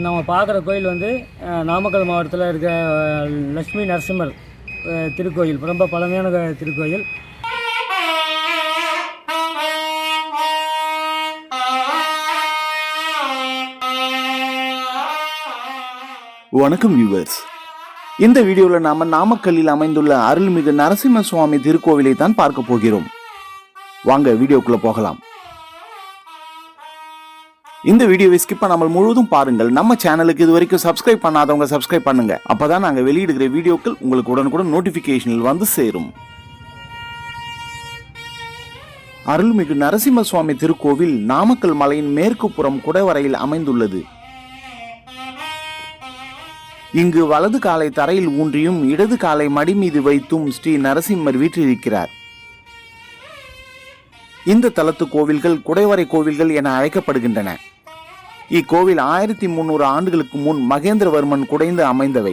இப்போ நம்ம பார்க்குற கோயில் வந்து நாமக்கல் மாவட்டத்தில் இருக்க லக்ஷ்மி லட்சுமி நரசிம்மர் திருக்கோயில் ரொம்ப பழமையான திருக்கோயில். வணக்கம் வியூவர்ஸ் இந்த வீடியோவில் நாம நாமக்கல்லில் அமைந்துள்ள அருள்மிகு நரசிம்ம சுவாமி திருக்கோவிலை தான் பார்க்க போகிறோம். வாங்க வீடியோக்குள்ள போகலாம். இந்த வீடியோவை ஸ்கிப் பண்ணாமல் முழுவதும் பாருங்கள். நம்ம சேனலுக்கு இது வரைக்கும் சப்ஸ்கிரைப் பண்ணாதவங்க சப்ஸ்கிரைப் பண்ணுங்க. அப்பதான் நாங்க வெளியிடுகிற வீடியோக்கள் உங்களுக்கு உடனுக்குடன் நோட்டிபிகேஷனில் வந்து சேரும். அருள்மிகு நரசிம்ம சுவாமி திருக்கோவில் நாமக்கல் மலையின் மேற்கு புறம் குடவரையில் அமைந்துள்ளது. இங்கு வலது காலை தரையில் ஊன்றியும் இடது காலை மடி மீது வைத்தும் ஸ்ரீ நரசிம்மர் வீற்றிருக்கிறார். இந்த தலத்து கோவில்கள் குடைவரை கோவில்கள் என அழைக்கப்படுகின்றன. இக்கோவில் ஆயிரத்தி முன்னூறு ஆண்டுகளுக்கு முன் மகேந்திரவர்மன் குடைந்து அமைந்தவை.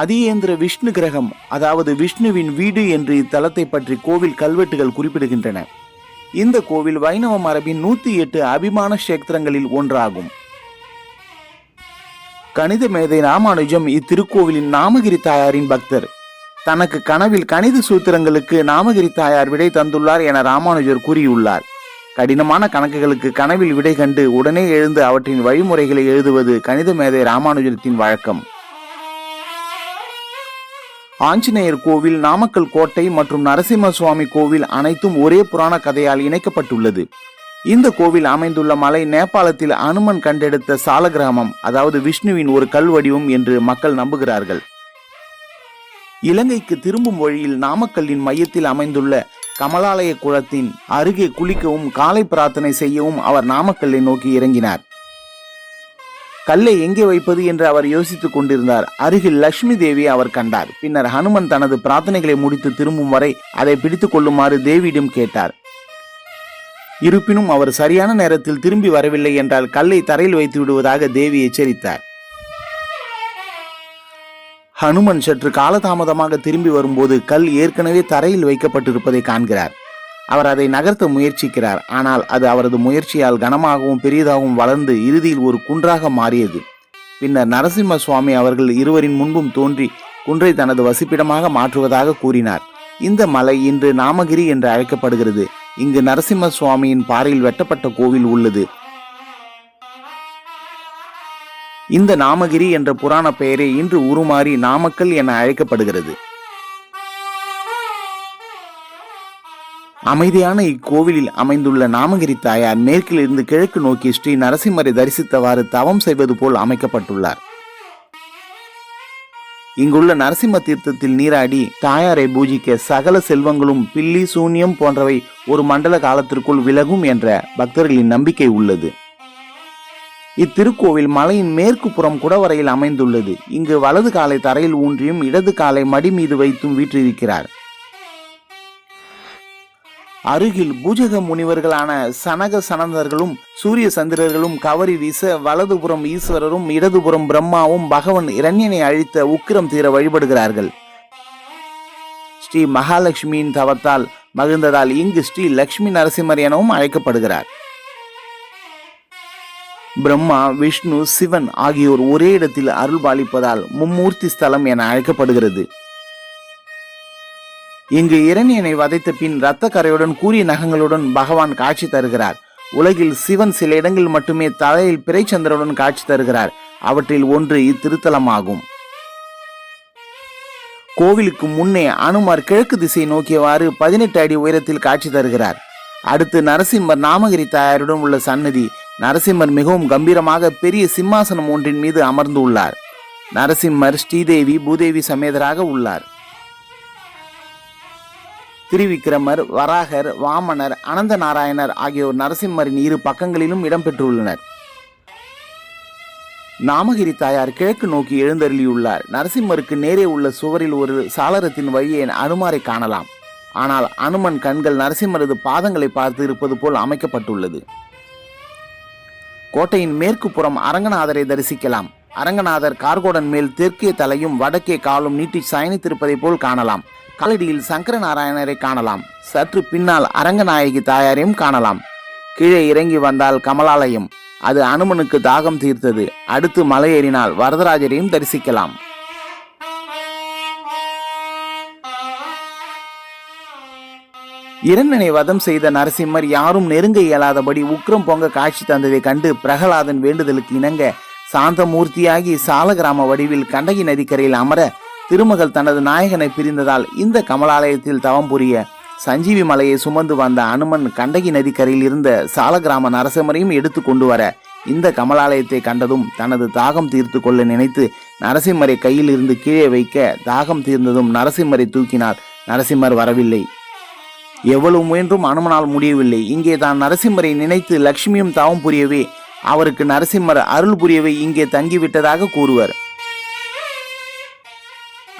அதியேந்திர விஷ்ணு கிரகம் அதாவது விஷ்ணுவின் வீடு என்று இத்தலத்தை பற்றி கோவில் கல்வெட்டுகள் குறிப்பிடுகின்றன. இந்த கோவில் வைணவ மரபின் நூத்தி எட்டு அபிமான கஷேத்திரங்களில் ஒன்றாகும். கணித மேதை ராமானுஜம் இத்திருக்கோவிலின் நாமகிரி தாயாரின் பக்தர். தனக்கு கனவில் கணித சூத்திரங்களுக்கு நாமகிரி தாயார் விடை தந்துள்ளார் என ராமானுஜர் கூறியுள்ளார். கடினமான கணக்குகளுக்கு கனவில் விடை கண்டு உடனே எழுந்து அவற்றின் வழிமுறைகளை எழுதுவது கணித மேதை ராமானுஜத்தின் வழக்கம். ஆஞ்சநேயர் கோவில் நாமக்கல் கோட்டை மற்றும் நரசிம்ம சுவாமி கோவில் அனைத்தும் ஒரே புராண கதையால் இணைக்கப்பட்டுள்ளது. இந்த கோவில் அமைந்துள்ள மலை நேபாளத்தில் அனுமன் கண்டெடுத்த சால கிராமம் அதாவது விஷ்ணுவின் ஒரு கல் வடிவம் என்று மக்கள் நம்புகிறார்கள். இலங்கைக்கு திரும்பும் வழியில் நாமக்கல்லின் மையத்தில் அமைந்துள்ள கமலாலய குளத்தின் அருகே குளிக்கவும் காலை பிரார்த்தனை செய்யவும் அவர் நாமக்கல்லை நோக்கி இறங்கினார். கல்லை எங்கே வைப்பது என்று அவர் யோசித்துக் கொண்டிருந்தார். அருகில் லட்சுமி தேவியை அவர் கண்டார். பின்னர் ஹனுமன் தனது பிரார்த்தனைகளை முடித்து திரும்பும் வரை அதை பிடித்துக் கொள்ளுமாறு தேவியிடம் கேட்டார். இருப்பினும் அவர் சரியான நேரத்தில் திரும்பி வரவில்லை என்றால் கல்லை தரையில் வைத்து விடுவதாக தேவி எச்சரித்தார். ஹனுமன் சற்று காலதாமதமாக திரும்பி வரும்போது கல் ஏற்கனவே தரையில் வைக்கப்பட்டிருப்பதை காண்கிறார். அவர் அதை நகர்த்த முயற்சிக்கிறார். ஆனால் அது அவரது முயற்சியால் கனமாகவும் பெரியதாகவும் வளர்ந்து இறுதியில் ஒரு குன்றாக மாறியது. பின்னர் நரசிம்ம சுவாமி அவர்கள் இருவரின் முன்பும் தோன்றி குன்றை தனது வசிப்பிடமாக மாற்றுவதாக கூறினார். இந்த மலை இன்று நாமகிரி என்று அழைக்கப்படுகிறது. இங்கு நரசிம்ம சுவாமியின் பாறையில் வெட்டப்பட்ட கோவில் உள்ளது. இந்த நாமகிரி என்ற புராண பெயரே இன்று உருமாறி நாமக்கல் என அழைக்கப்படுகிறது. அமைதியான இக்கோவிலில் அமைந்துள்ள நாமகிரி தாயார் மேற்கில் இருந்து கிழக்கு நோக்கி ஸ்ரீ நரசிம்மரை தரிசித்தவாறு தவம் செய்வது போல் அமைக்கப்பட்டுள்ளார். இங்குள்ள நரசிம்ம தீர்த்தத்தில் நீராடி தாயாரை பூஜிக்க சகல செல்வங்களும் பில்லி சூன்யம் போன்றவை ஒரு மண்டல காலத்திற்குள் விலகும் என்ற பக்தர்களின் நம்பிக்கை உள்ளது. இத்திருக்கோவில் மலையின் மேற்கு புறம் குடவரையில் அமைந்துள்ளது. இங்கு வலது காலை தரையில் ஊன்றியும் இடது காலை மடி மீது வைத்தும் வீற்றிருக்கிறார். அருகில் பூஜக முனிவர்களான சனக சனந்தர்களும் சூரிய சந்திரர்களும் கவரி வீச வலதுபுறம் ஈஸ்வரரும் இடதுபுறம் பிரம்மாவும் பகவன் இரண்யனை அழித்த உக்கிரம் தீர வழிபடுகிறார்கள். ஸ்ரீ மகாலட்சுமியின் தவத்தால் மகிழ்ந்ததால் இங்கு ஸ்ரீ லக்ஷ்மி நரசிம்மர் எனவும் அழைக்கப்படுகிறார். பிரம்மா விஷ்ணு சிவன் ஆகியோர் ஒரே இடத்தில் அருள்பாலிப்பதால் மும்மூர்த்தி ஸ்தலம் என அழைக்கப்படுகிறது. இங்கு இரணியனை வதைத்த பின் இரத்த கரையுடன் கூறிய நகங்களுடன் பகவான் காட்சி தருகிறார். உலகில் சிவன் சில இடங்களில் மட்டுமே தலையில் பிறைச்சந்திரனுடன் காட்சி தருகிறார். அவற்றில் ஒன்று இத்திருத்தலமாகும். கோவிலுக்கு முன்னே அனுமார் கிழக்கு திசை நோக்கியவாறு பதினெட்டு அடி உயரத்தில் காட்சி தருகிறார். அடுத்து நரசிம்மர் நாமகிரி தாயாருடன் உள்ள சன்னதி நரசிம்மர் மிகவும் கம்பீரமாக பெரிய சிம்மாசனம் ஒன்றின் மீது அமர்ந்து உள்ளார். நரசிம்மர் ஸ்ரீதேவி பூதேவி சமேதராக உள்ளார். திருவிக்கிரமர் வராகர் வாமனர் அனந்த நாராயணர் ஆகியோர் நரசிம்மரின் இரு பக்கங்களிலும் இடம்பெற்றுள்ளனர். நாமகிரி தாயார் கிழக்கு நோக்கி எழுந்தருளியுள்ளார். நரசிம்மருக்கு நேரே உள்ள சுவரில் ஒரு சாளரத்தின் வழியே அனுமாரை காணலாம். ஆனால் அனுமன் கண்கள் நரசிம்மரது பாதங்களை பார்த்து இருப்பது போல் அமைக்கப்பட்டுள்ளது. கோட்டையின் மேற்கு புறம் அரங்கநாதரை தரிசிக்கலாம். அரங்கநாதர் கார்கோடன் மேல் தெற்கே தலையும் வடக்கே காலும் நீட்டி சயனித்திருப்பதை போல் காணலாம். காலடியில் சங்கர நாராயணரை காணலாம். சற்று பின்னால் அரங்கநாயகி தாயாரையும் காணலாம். கீழே இறங்கி வந்தால் கமலாலயம். அது அனுமனுக்கு தாகம் தீர்த்தது. அடுத்து மலையேறினால் வரதராஜரையும் தரிசிக்கலாம். இரண்டனை வதம் செய்த நரசிம்மர் யாரும் நெருங்க இயலாதபடி உக்ரம் பொங்க காட்சி தந்ததை கண்டு பிரகலாதன் வேண்டுதலுக்கு இணங்க சாந்தமூர்த்தியாகி சாலகிராம வடிவில் கண்டகி நதிக்கரையில் அமர திருமகள் தனது நாயகனை பிரிந்ததால் இந்த கமலாலயத்தில் தவம் புரிய சஞ்சீவி மலையை சுமந்து வந்த அனுமன் கண்டகி நதிக்கரையில் இருந்த சாலகிராம நரசிம்மரையும் எடுத்து கொண்டு வர இந்த கமலாலயத்தை கண்டதும் தனது தாகம் தீர்த்து கொள்ள நினைத்து நரசிம்மரை கையில் இருந்து கீழே வைக்க தாகம் தீர்ந்ததும் நரசிம்மரை தூக்கினார் நரசிம்மர் வரவில்லை. எவ்வளவு முயன்றும் அனுமனால் முடியவில்லை. இங்கே தான் நரசிம்மரை நினைத்து லட்சுமியும் தவம் புரியவே அவருக்கு நரசிம்மர் அருள் புரியவே இங்கே தங்கிவிட்டதாக கூறுவர்.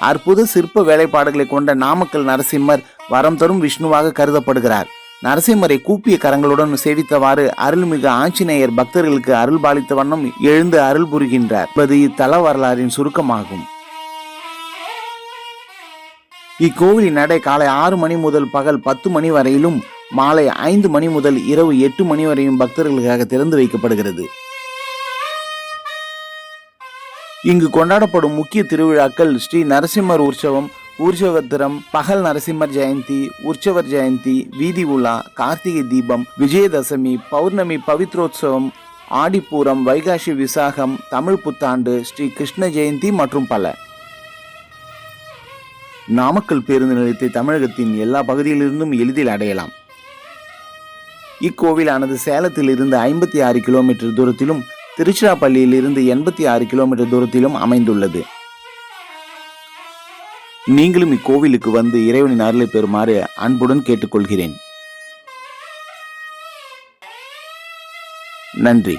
அற்புத சிற்ப வேலைப்பாடுகளை கொண்ட நாமக்கல் நரசிம்மர் வரம் தரும் விஷ்ணுவாக கருதப்படுகிறார். நரசிம்மரை கூப்பிய கரங்களுடன் சேவித்தவாறு அருள்மிகு ஆஞ்சநேயர் பக்தர்களுக்கு அருள் பாலித்த வண்ணம் எழுந்து அருள் புரிகின்றார். என்பது இத்தல வரலாறின் சுருக்கமாகும். இக்கோவிலின் நடை காலை ஆறு மணி முதல் பகல் பத்து மணி வரையிலும் மாலை ஐந்து மணி முதல் இரவு எட்டு மணி வரையும் பக்தர்களுக்காக திறந்து வைக்கப்படுகிறது. இங்கு கொண்டாடப்படும் முக்கிய திருவிழாக்கள் ஸ்ரீ நரசிம்மர் உற்சவம் ஊர்ஜவத்திரம் பகல் நரசிம்மர் ஜெயந்தி உற்சவர் ஜெயந்தி வீதி உலா கார்த்திகை தீபம் விஜயதசமி பௌர்ணமி பவித்ரோத்சவம் ஆடிப்பூரம் வைகாசி விசாகம் தமிழ் புத்தாண்டு ஸ்ரீ கிருஷ்ண ஜெயந்தி மற்றும் பல. நாமக்கல் பேருந்து நிலையத்தை தமிழகத்தின் எல்லா பகுதியிலிருந்தும் எளிதில் அடையலாம். இக்கோவிலானது சேலத்தில் இருந்து ஐம்பத்தி ஆறு கிலோமீட்டர் தூரத்திலும் திருச்சிராப்பள்ளியில் இருந்து எண்பத்தி ஆறு கிலோமீட்டர் தூரத்திலும் அமைந்துள்ளது. நீங்களும் இக்கோவிலுக்கு வந்து இறைவனின் அருளை பெறுமாறு அன்புடன் கேட்டுக்கொள்கிறேன். நன்றி.